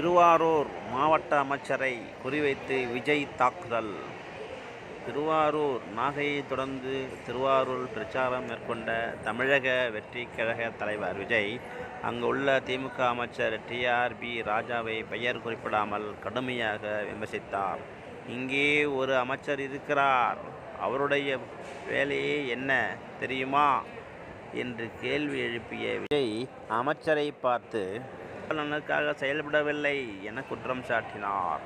திருவாரூர் மாவட்ட அமைச்சரை குறிவைத்து விஜய் தாக்குதல். திருவாரூர் நாகையை தொடர்ந்து திருவாரூர் பிரச்சாரம் மேற்கொண்ட தமிழக வெற்றி கழக தலைவர் விஜய் அங்குள்ள திமுக அமைச்சர் டிஆர்பி ராஜாவை பெயர் குறிப்பிடாமல் கடுமையாக விமர்சித்தார். இங்கே ஒரு அமைச்சர் இருக்கிறார். அவருடைய வேலையே என்ன தெரியுமா? என்று கேள்வி எழுப்பிய விஜய் அமைச்சரை பார்த்து நலனுக்காக செயல்படவில்லை என குற்றம் சாட்டினார்.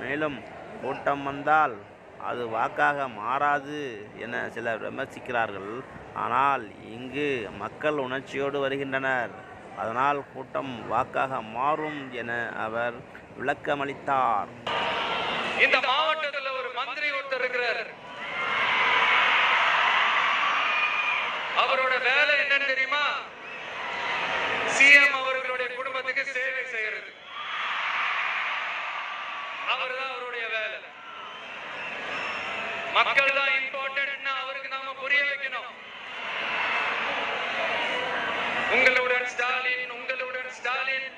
மேலும் கூட்டம் வந்தால் அது வாக்காக மாறாது என சிலர் விமர்சிக்கிறார்கள். ஆனால் இங்கு மக்கள் உணர்ச்சியோடு வருகின்றனர். அதனால் கூட்டம் வாக்காக மாறும் என அவர் விளக்கமளித்தார். இந்த மாவட்டத்தில் ஒரு மந்திரி ஒருத்தர் இருக்கிறார். அவரோட வேலை என்னன்னு தெரியுமா? அவர்தான் அவருடைய வேலை. மக்கள் தான் இம்பார்ட்டன்ட் அவருக்கு நாம புரிய வைக்கணும். உங்களுடன் ஸ்டாலின் உங்களுடன் ஸ்டாலின்.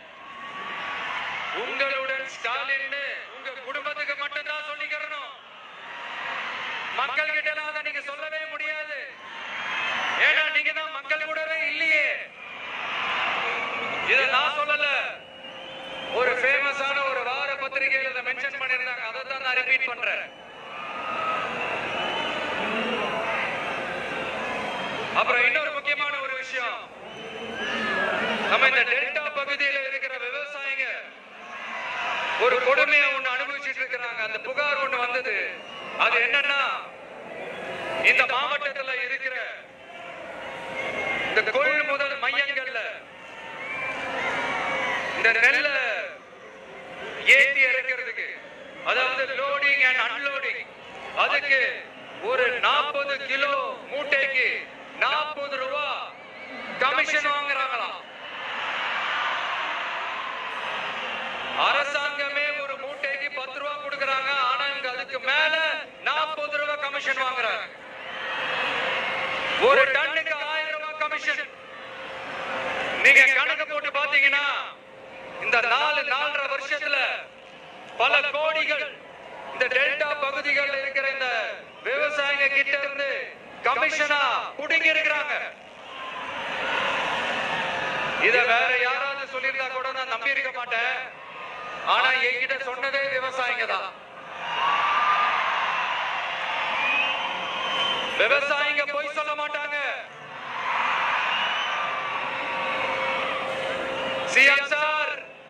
உங்களுடன் ஸ்டாலின் உங்க குடும்பத்துக்கு மட்டும்தான் சொல்லிக்கிறணும் மக்கள் கிட்ட எல்லாம் அதை நீங்க சொல்லவே முடியாது ஏன்னா நீங்க தான் மக்கள் கூடவே இல்லையே இத நான் சொல்லல ஒரு ஃபேமஸான ஒரு வார பத்திரிகையில இதை மென்ஷன் பண்ணிருந்தாங்க அதை தான் நான் ரிப்பீட் பண்றேன் அப்புறம் இன்னொரு முக்கியமான ஒரு விஷயம். நம்ம இந்த டெல்டா பகுதியில இருக்கிற விவசாயிங்க ஒரு கொடுமையை ஒண்ணு அனுபவிச்சுட்டு இருக்கிறாங்க. அந்த புகார் ஒண்ணு வந்தது. அது என்னன்னா இந்த மாவட்டத்துல இருக்கிற இந்த கொள்முதல் மையங்கள்ல இந்த நெல்ல ஏற்றி இறக்கிறதுக்கு அதாவது லோடிங் அண்ட் அன்லோடிங் அதுக்கு ஒரு நாற்பது கிலோ மூட்டைக்கு நாற்பது ரூபா கமிஷன் வாங்குறாங்களாம் அரசாங்கமே ஒரு மூட்டைக்கு பத்து ரூபா கொடுக்கறாங்க. ஆனா இங்க அதுக்கு மேல நாற்பது ரூபா கமிஷன் வாங்குறாங்க. ஒரு டன்னுக்கு ஆயிரம் ரூபாய் கமிஷன் நீங்க கணக்கு போட்டு பாத்தீங்கன்னா இந்த நாலு நாலரை வருஷத்துல பல கோடிகள் இந்த டெல்டா பகுதிகளில் இருக்கிற இந்த விவசாயிங்க கிட்ட இருந்து கமிஷனா புடுங்கி இருக்கிறாங்க இத வேற யாராவது சொல்லியிருந்தா கூட நான் நம்பி இருக்க மாட்டேன். ஆனா என்கிட்ட சொன்னதே விவசாயிங்க தான் விவசாயிங்க போய் சொல்ல மாட்டாங்க. சிஎம்